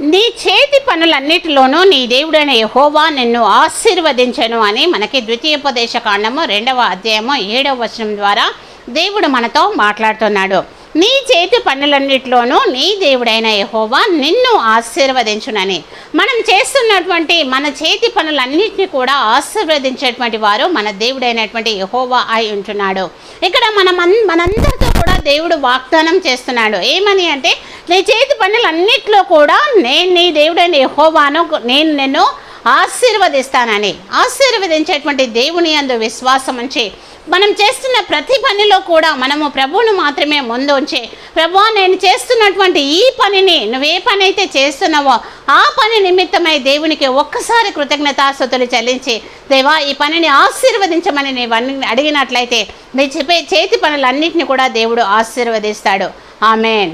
నీ చేతి పనులన్నిటిలోనూ నీ దేవుడైన యహోవా నిన్ను ఆశీర్వదించను అని మనకి ద్వితీయోపదేశ కాండము రెండవ అధ్యాయము ఏడవ వచనం ద్వారా దేవుడు మనతో మాట్లాడుతున్నాడు. నీ చేతి పనులన్నిటిలోనూ నీ దేవుడైన యహోవా నిన్ను ఆశీర్వదించునని. మనం చేస్తున్నటువంటి మన చేతి పనులన్నింటినీ కూడా ఆశీర్వదించేటువంటి వారు మన దేవుడైనటువంటి యహోవా అయి ఉంటున్నాడు. ఇక్కడ మనం మనందరితో కూడా దేవుడు వాగ్దానం చేస్తున్నాడు. ఏమని అంటే నీ చేతి పనులన్నిట్లో కూడా నేను నీ దేవుడైన యహోవాను నేను నిన్ను ఆశీర్వదిస్తానని. ఆశీర్వదించేటువంటి దేవుని అందు విశ్వాసం ఉంచి మనం చేస్తున్న ప్రతి పనిలో కూడా మనము ప్రభువును మాత్రమే ముందు ఉంచి ప్రభు నేను చేస్తున్నటువంటి ఈ పనిని నువ్వు ఏ పని అయితే చేస్తున్నావో ఆ పని నిమిత్తమై దేవునికి ఒక్కసారి కృతజ్ఞతాస్థుతులు చెల్లించి దేవా ఈ పనిని ఆశీర్వదించమని నీవు అడిగినట్లయితే నీ చెప్పే చేతి పనులన్నింటినీ కూడా దేవుడు ఆశీర్వదిస్తాడు. ఆమెన్.